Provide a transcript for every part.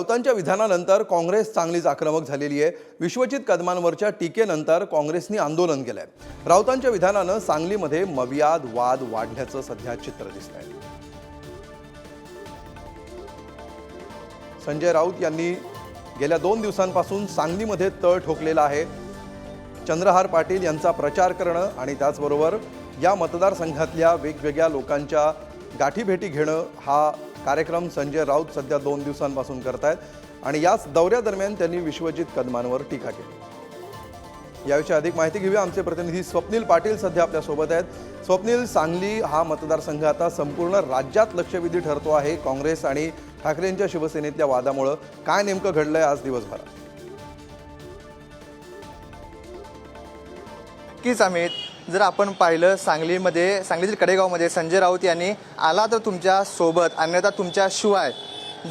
राऊतांच्या विधानानंतर काँग्रेस चांगलीच आक्रमक झालेली आहे. विश्वजित कदमांवरच्या टीकेनंतर काँग्रेसनी आंदोलन केलंय. राऊतांच्या विधानानं सांगलीमध्ये मवियाद वाद वाढल्याचं सध्या चित्र दिसतंय. संजय राऊत यांनी गेल्या दोन दिवसांपासून सांगलीमध्ये तळ ठोकलेला आहे. चंद्रहार पाटील यांचा प्रचार करणं आणि त्याचबरोबर या मतदारसंघातल्या वेगवेगळ्या लोकांच्या गाठीभेटी घेणं हा कार्यक्रम संजय राऊत सध्या दोन दिवसांपासून करतायत आणि याच दौऱ्यादरम्यान त्यांनी विश्वजित कदमांवर टीका केली. याविषयी अधिक माहिती घेऊया. आमचे प्रतिनिधी स्वप्नील पाटील सध्या आपल्यासोबत आहेत. स्वप्नील सांगली हा मतदारसंघ आता संपूर्ण राज्यात लक्षवेधी ठरतो आहे. काँग्रेस आणि ठाकरेंच्या शिवसेनेतल्या वादामुळं काय नेमकं घडलंय आज दिवसभरात? नक्कीच अमित. जर आपण पाहिलं सांगलीमध्ये सांगलीतील कडेगावमध्ये संजय राऊत यांनी आला तर तुमच्यासोबत अन्यथा तुमच्या शिवाय.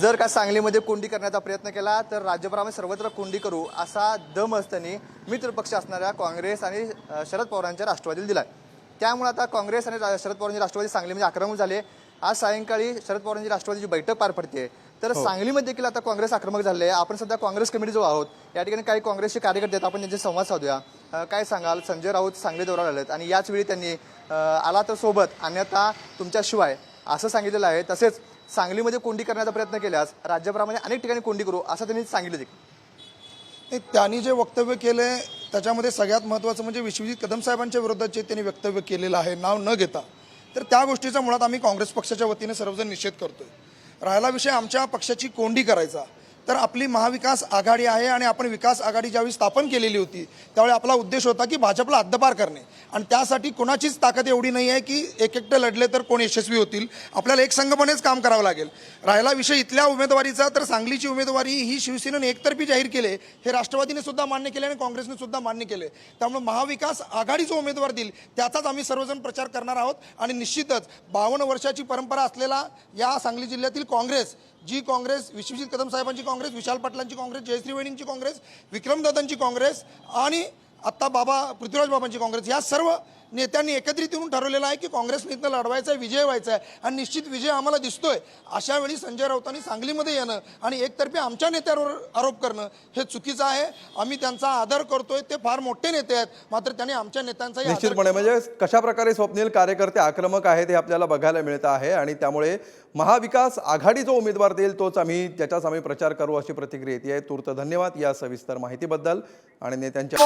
जर का सांगलीमध्ये कोंडी करण्याचा प्रयत्न केला तर राज्यभरामध्ये सर्वत्र कोंडी करू असा दम असताना मित्रपक्ष असणाऱ्या काँग्रेस आणि शरद पवारांच्या राष्ट्रवादीला दिलाय. त्यामुळे आता काँग्रेस आणि शरद पवारांची राष्ट्रवादी सांगलीमध्ये आक्रमक झाले. आज सायंकाळी शरद पवारांची राष्ट्रवादीची बैठक पार पडते तर सांगलीमध्ये देखील आता काँग्रेस आक्रमक झाले आहे. आपण सध्या काँग्रेस कमिटीजवळ आहोत या ठिकाणी काही काँग्रेसचे कार्यकर्ते आहेत. आपण त्यांचे संवाद साधूया. काय सांगाल? संजय राऊत सांगली दौरा आलेत आणि याच वेळी त्यांनी आला तर सोबत अन्यथा तुमच्याशिवाय असं सांगितलेलं आहे. तसेच सांगलीमध्ये कोंडी करण्याचा प्रयत्न केल्यास राज्यभरामध्ये अनेक ठिकाणी कोंडी करू असं त्यांनी सांगितलं देखील. त्यांनी जे वक्तव्य केलं आहे त्याच्यामध्ये सगळ्यात महत्त्वाचं म्हणजे विश्वजित कदम साहेबांच्या विरोधात जे त्यांनी वक्तव्य केलेलं आहे नाव न घेता. तर त्या गोष्टीचा मुळात आम्ही काँग्रेस पक्षाच्या वतीने सर्वजण निषेध करतोय. राहिला विषय आमच्या पक्षाची कोंडी करायचा. तर आपली महाविकास आघाडी आहे आणि आपण विकास आघाडी ज्यावेळी स्थापन केलेली होती त्यावेळी आपला उद्देश होता की भाजपला हद्दपार करणे. आणि त्यासाठी कोणाचीच ताकद एवढी नाही आहे की एक एकटे लढले तर कोण यशस्वी होतील. आपल्याला एक संघपणेच काम करावं लागेल. राहिला विषय इथल्या उमेदवारीचा तर सांगलीची उमेदवारी ही शिवसेनेने एकतर्फी जाहीर केले. हे राष्ट्रवादीने सुद्धा मान्य केले आणि काँग्रेसने सुद्धा मान्य केले. त्यामुळे महाविकास आघाडी जो उमेदवार देईल त्याचाच आम्ही सर्वजण प्रचार करणार आहोत. आणि निश्चितच बावन्न वर्षाची परंपरा असलेला या सांगली जिल्ह्यातील काँग्रेस जी काँग्रेस विश्वजित कदम साहेबांची काँग्रेस काँग्रेस विशाल पाटलांची काँग्रेस जयश्रीवेणींची काँग्रेस विक्रमदादांची काँग्रेस आणि आत्ता बाबा पृथ्वीराज बाबांची काँग्रेस. या सर्व नेत्यांनी एकत्रित येऊन ठरवलेलं आहे की काँग्रेसने इथनं लढवायचं आहे विजय व्हायचा आहे आणि निश्चित विजय आम्हाला दिसतोय. अशा वेळी संजय राऊतांनी सांगलीमध्ये येणं आणि एकतर्फी आमच्या नेत्यांवर आरोप करणं हे चुकीचं आहे. आम्ही त्यांचा आदर करतोय. ते फार मोठे नेते आहेत. मात्र त्यांनी आमच्या नेत्यांचाही आदर निश्चितपणे म्हणजे कशा प्रकारे स्वप्नील कार्यकर्ते आक्रमक आहेत हे आपल्याला बघायला मिळत आहे आणि त्यामुळे महाविकास आघाडी जो उमेदवार देईल तोच आम्ही त्याचाच आम्ही प्रचार करू अशी प्रतिक्रिया येते आहे. तूर्त धन्यवाद या सविस्तर माहितीबद्दल आणि नेत्यांच्या